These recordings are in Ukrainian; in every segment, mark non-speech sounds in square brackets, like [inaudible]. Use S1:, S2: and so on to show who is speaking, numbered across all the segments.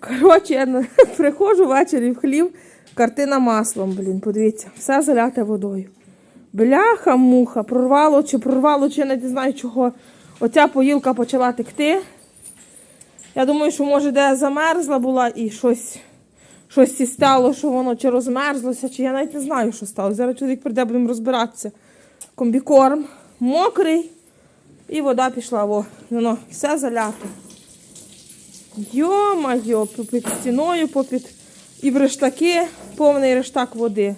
S1: Коротше, я [laughs] приходжу ввечері в хлів, картина маслом, блін, подивіться, все заляте водою. Бляха, муха, прорвало чи прорвало, чи я не знаю чого. Оця поїлка почала текти. Я думаю, що може де замерзла була і щось, щось і стало, що воно чи розмерзлося, чи я навіть не знаю, що стало. Зараз чоловік прийде, будемо розбиратися. Комбікорм мокрий, і вода пішла. Во, воно все заляте. Йо-майо, попід стіною, попід і в рештаки, повний рештак води.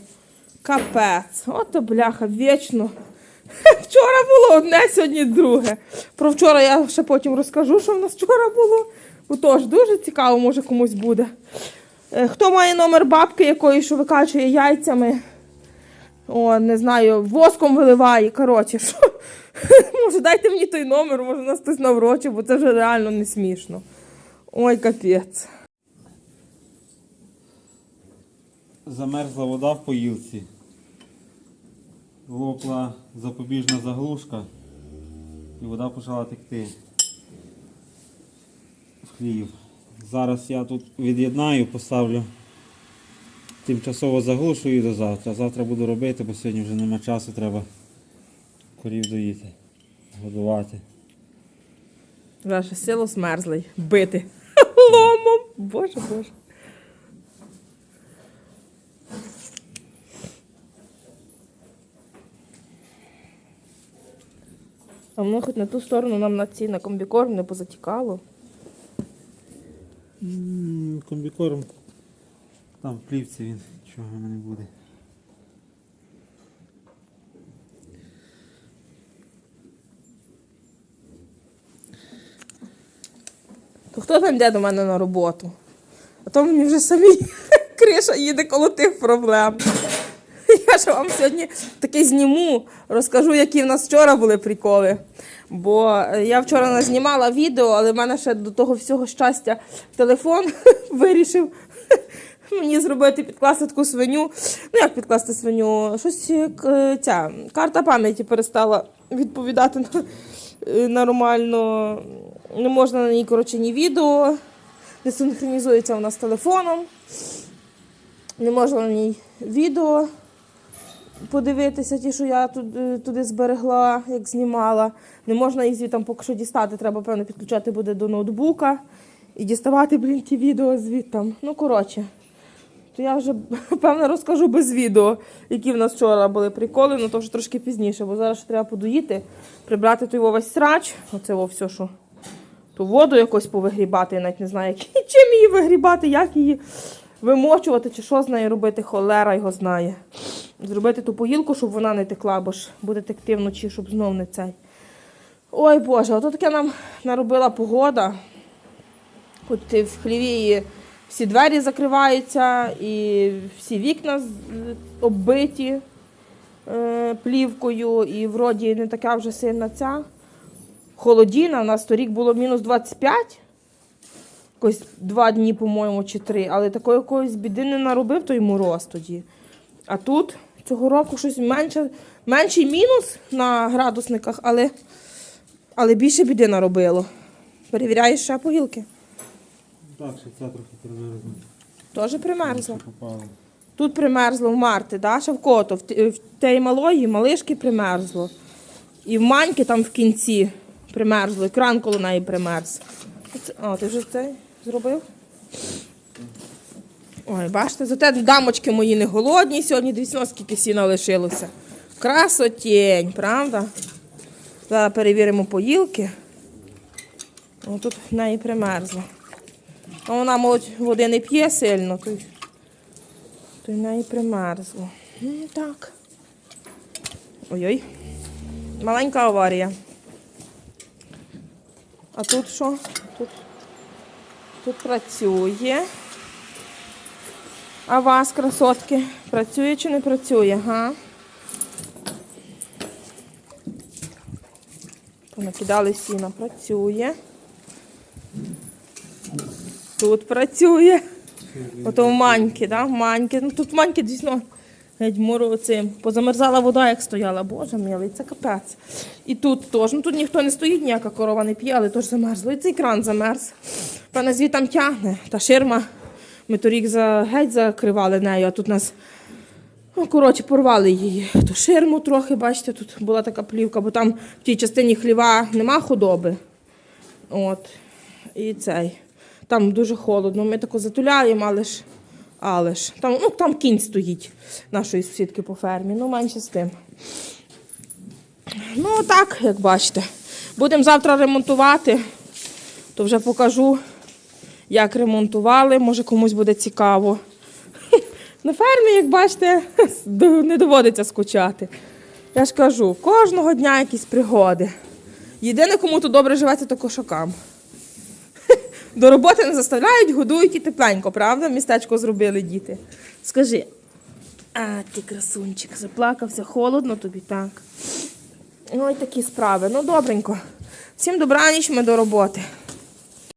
S1: Капець. Ото бляха, вічно. [laughs] Вчора було одне, сьогодні друге. Про вчора я ще потім розкажу, що в нас вчора було. Бо теж дуже цікаво, може комусь буде. Е, Хто має номер бабки якої, що викачує яйцями, о, не знаю, воском виливає. Коротше, що? [laughs] може, дайте мені той номер, може нас хтось наврочив, бо це вже реально не смішно. Ой, капець.
S2: Замерзла вода в поїлці. Лопла запобіжна заглушка. І вода почала текти в хлів. Зараз я тут від'єднаю, поставлю тимчасово заглушую до завтра. Завтра буду робити, бо сьогодні вже нема часу, треба корів доїти, годувати.
S1: Вже силу смерзлий. Бити. Ломом. Боже, боже. А воно хоч на ту сторону нам на ці на комбікорм не позатікало.
S2: Комбікорм. Там в плівці він, чого не буде.
S1: Хто там йде до мене на роботу? А то мені вже самі [laughs] криша їде коло тих проблем. [laughs] Я ж вам сьогодні таки зніму, розкажу, які в нас вчора були приколи. Бо е, я вчора не знімала відео, але в мене ще до того всього щастя телефон [laughs] вирішив мені зробити підкласти таку свиню. Ну як підкласти свиню? Щось е, ця карта пам'яті перестала відповідати на, е, нормально. Не можна на ній, коротше, ні відео, не синхронізується вона з телефоном. Не можна на ній відео подивитися, ті, що я туди, туди зберегла, як знімала. Не можна їх звідти поки що дістати, треба, певно, підключати буде до ноутбука і діставати, блін, ті відео звідтам. Ну, коротше. То я вже, [laughs] певно, розкажу без відео, які в нас вчора були приколи, ну то вже трошки пізніше, бо зараз ще треба подоїти, прибрати той весь срач, оце во все, що ту воду якось повигрібати, я навіть не знаю, [laughs] як, чим її вигрібати, як її вимочувати, чи що з нею робити, холера його знає. Зробити ту поїлку, щоб вона не текла, бо ж буде текти вночі, щоб знов не цей. Ой Боже, ото таке нам наробила погода. Хоч в хліві всі двері закриваються, і всі вікна оббиті е, плівкою, і вроді не така вже сильна ця. Холодіна, у нас торік було мінус 25, якось два дні, по-моєму, чи три, але такої якоїсь біди не наробив той мороз тоді. А тут цього року щось менше, менший мінус на градусниках, але, але більше біди наробило. Перевіряєш ще погілки?
S2: Так, ще це трохи примерзло.
S1: Теж примерзло. Тут примерзло в марти, да? ще в кото. В, т- в тієї малої малишки примерзло. І в маньки там в кінці примерзло, і кран коло неї примерз. О, ти вже це зробив? Ой, бачите, зате дамочки мої не голодні сьогодні, дивіться, скільки сіна лишилося. Красотень, правда? Зараз перевіримо поїлки. О, тут в неї примерзло. А вона, молодь, води не п'є сильно, то, то в неї примерзло. Ну, так. Ой-ой. Маленька аварія. А тут що? Тут, тут працює. А вас, красотки, працює чи не працює, га? Понакидали сіна, працює. Тут працює. Ото в маньки, да? маньки. Ну тут маньки дійсно геть моро цим. Позамерзала вода, як стояла. Боже милий, це капець. І тут теж. Ну тут ніхто не стоїть, ніяка корова не п'є, але теж замерзло. І цей кран замерз. Певне, звідти тягне. Та ширма. Ми торік за, геть закривали нею, а тут нас. Ну, коротше, порвали її. Ту ширму трохи, бачите, тут була така плівка, бо там в тій частині хліва нема худоби. От. І цей. Там дуже холодно. Ми тако затуляємо, але ж. Але ж. Там, ну, там кінь стоїть нашої сусідки по фермі. Ну, менше з тим. Ну, так, як бачите. Будемо завтра ремонтувати, то вже покажу, як ремонтували. Може комусь буде цікаво. На фермі, як бачите, не доводиться скучати. Я ж кажу, кожного дня якісь пригоди. Єдине, кому тут добре живеться, то кошакам. До роботи не заставляють, годують і тепленько, правда? Містечко зробили діти. Скажи. А, ти красунчик, заплакався, холодно тобі так. Ой, такі справи. Ну, добренько. Всім добраніч, ми до роботи.